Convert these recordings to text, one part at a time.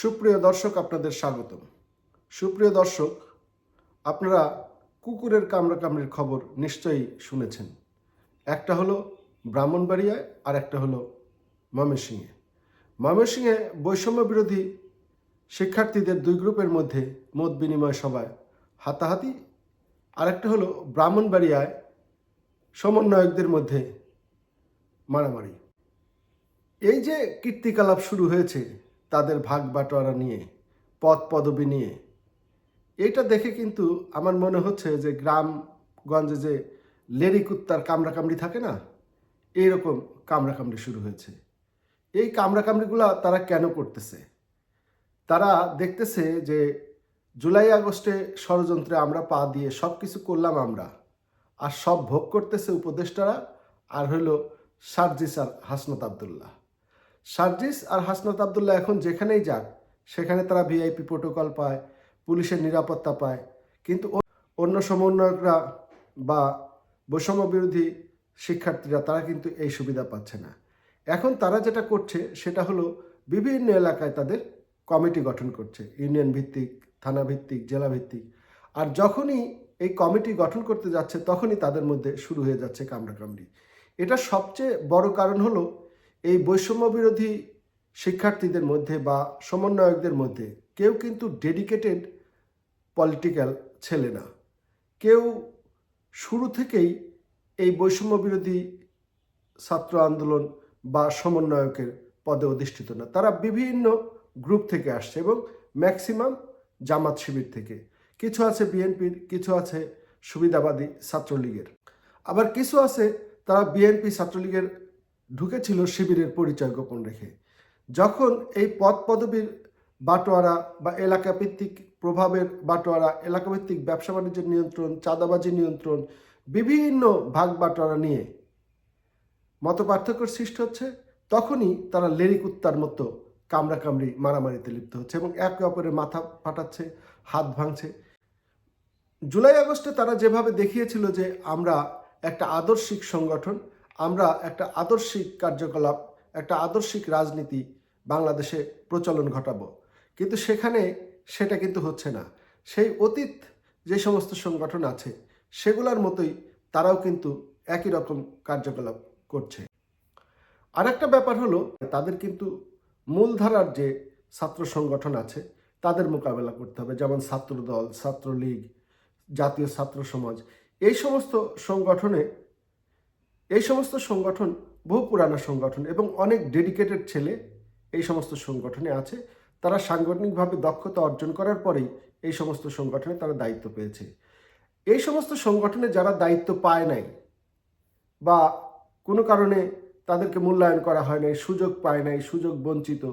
সুপ্রিয় দর্শক, আপনাদের স্বাগতম। সুপ্রিয় দর্শক, আপনারা কুকুরের কামড়াকামড়ির খবর নিশ্চয়ই শুনেছেন। একটা হলো ব্রাহ্মণবাড়িয়ায় আর একটা হলো ময়মনসিংহে। ময়মনসিংহে বৈষম্য বিরোধী শিক্ষার্থীদের দুই গ্রুপের মধ্যে মত বিনিময় সভায় হাতাহাতি। আর একটা হলো ব্রাহ্মণবাড়িয়ায় সমন্বয়কদের মধ্যে মারামারি। এই যে কীর্তিকলাপ শুরু হয়েছে তাদের ভাগ বাটোয়ারা নিয়ে পদ পদবি নিয়ে। এটা দেখে কিন্তু আমার মনে হচ্ছে যে গ্রামগঞ্জে যে লেরি কুত্তার কামড়াকামড়ি থাকে না, এইরকম কামড়াকামড়ি শুরু হয়েছে। এই কামড়াকামড়িগুলা তারা কেন করতেছে? তারা দেখতেছে যে জুলাই আগস্টে ষড়যন্ত্রে আমরা পা দিয়ে সব কিছু করলাম আমরা, আর সব ভোগ করতেছে উপদেষ্টারা, আর হইল সার্জিস আর হাসনাত আবদুল্লাহ। সার্জিস আর হাসনাত আবদুল্লাহ এখন যেখানেই যাক, সেখানে তারা ভিআইপি প্রোটোকল পায়, পুলিশের নিরাপত্তা পায়। কিন্তু অন্য সমন্বয়করা বা বৈষম্য বিরোধী শিক্ষার্থীরা তারা কিন্তু এই সুবিধা পাচ্ছে না। এখন তারা যেটা করছে, সেটা হলো বিভিন্ন এলাকায় তাদের কমিটি গঠন করছে, ইউনিয়ন ভিত্তিক, থানা ভিত্তিক, জেলা ভিত্তিক। আর যখনই এই কমিটি গঠন করতে যাচ্ছে, তখনই তাদের মধ্যে শুরু হয়ে যাচ্ছে কামড়াকামড়ি। এটা সবচেয়ে বড় কারণ হলো এই বৈষম্য বিরোধী শিক্ষার্থীদের মধ্যে বা সমন্বয়কদের মধ্যে কেউ কিন্তু ডেডিকেটেড পলিটিক্যাল ছেলে না। কেউ শুরু থেকেই এই বৈষম্য বিরোধী ছাত্র আন্দোলন বা সমন্বয়কের পদে অধিষ্ঠিত না। তারা বিভিন্ন গ্রুপ থেকে আসছে এবং ম্যাক্সিমাম জামাত শিবির থেকে। কিছু আছে বিএনপির, কিছু আছে সুবিধাবাদী ছাত্রলীগের। আবার কিছু আছে তারা বিএনপি ছাত্রলীগের ঢুকেছিল শিবিরের পরিচয় গোপন রেখে। যখন এই পদ পদবীর বাটোয়ারা বা এলাকা ভিত্তিক প্রভাবের বাটোয়ারা, এলাকাভিত্তিক ব্যবসা বাণিজ্যের নিয়ন্ত্রণ, চাঁদাবাজি নিয়ন্ত্রণ, বিভিন্ন ভাগ বাটোয়ারা নিয়ে মত পার্থক্যের সৃষ্টি হচ্ছে, তখনই তারা লেরি কুত্তার মতো কামড়াকামড়ি মারামারিতে লিপ্ত হচ্ছে এবং একে অপরের মাথা ফাটাচ্ছে, হাত ভাঙছে। জুলাই আগস্টে তারা যেভাবে দেখিয়েছিল যে আমরা একটা আদর্শিক সংগঠন আমরা একটা আদর্শিক কার্যকলাপ, একটা আদর্শিক রাজনীতি বাংলাদেশে প্রচলন ঘটাবো। কিন্তু সেখানে সেটা কিন্তু হচ্ছে না। সেই অতীত যে সমস্ত সংগঠন আছে, সেগুলোর মতোই তারাও কিন্তু একই রকম কার্যকলাপ করছে। আরেকটা ব্যাপার হলো, তাদের কিন্তু মূলধারার যে ছাত্র সংগঠন আছে, তাদের মোকাবেলা করতে হবে। যেমন ছাত্রদল, ছাত্রলীগ, জাতীয় ছাত্র সমাজ, এই সমস্ত সংগঠনে এই সমস্ত সংগঠন, বহু পুরানো সংগঠন এবং অনেক ডেডিকেটেড ছেলে এই সমস্ত সংগঠনে আছে। তারা সাংগঠনিকভাবে দক্ষতা অর্জন করার পরেই এই সমস্ত সংগঠনে তারা দায়িত্ব পেয়েছে। এই সমস্ত সংগঠনে যারা দায়িত্ব পায় নাই বা কোনো কারণে তাদেরকে মূল্যায়ন করা হয় নাই, সুযোগ পায় নাই, সুযোগ বঞ্চিত,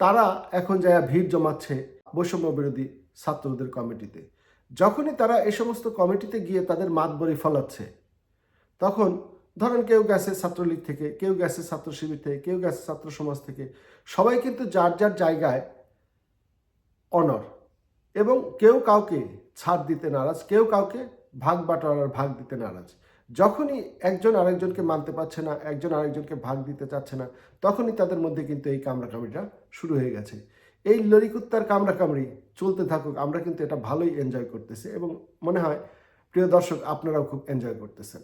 তারা এখন যারা ভিড় জমাচ্ছে বৈষম্য বিরোধী ছাত্রদের কমিটিতে। যখনই তারা এই সমস্ত কমিটিতে গিয়ে তাদের মাতবরি ফলাচ্ছে, তখন ধরেন কেউ গেছে ছাত্রলীগ থেকে, কেউ গেছে ছাত্র শিবির থেকে, কেউ গেছে ছাত্র সমাজ থেকে, সবাই কিন্তু যার যার জায়গায় অনর এবং কেউ কাউকে ছাড় দিতে নারাজ, কেউ কাউকে ভাগ বাটোয়ারার ভাগ দিতে নারাজ। যখনই একজন আরেকজনকে মানতে পারছে না, একজন আরেকজনকে ভাগ দিতে চাচ্ছে না, তখনই তাদের মধ্যে কিন্তু এই কামড়াকামড়িটা শুরু হয়ে গেছে। এই লরিকুত্তার কামড়াকামড়ি চলতে থাকুক, আমরা কিন্তু এটা ভালোই এনজয় করতেছি এবং মনে হয়, প্রিয় দর্শক, আপনারাও খুব এনজয় করতেছেন।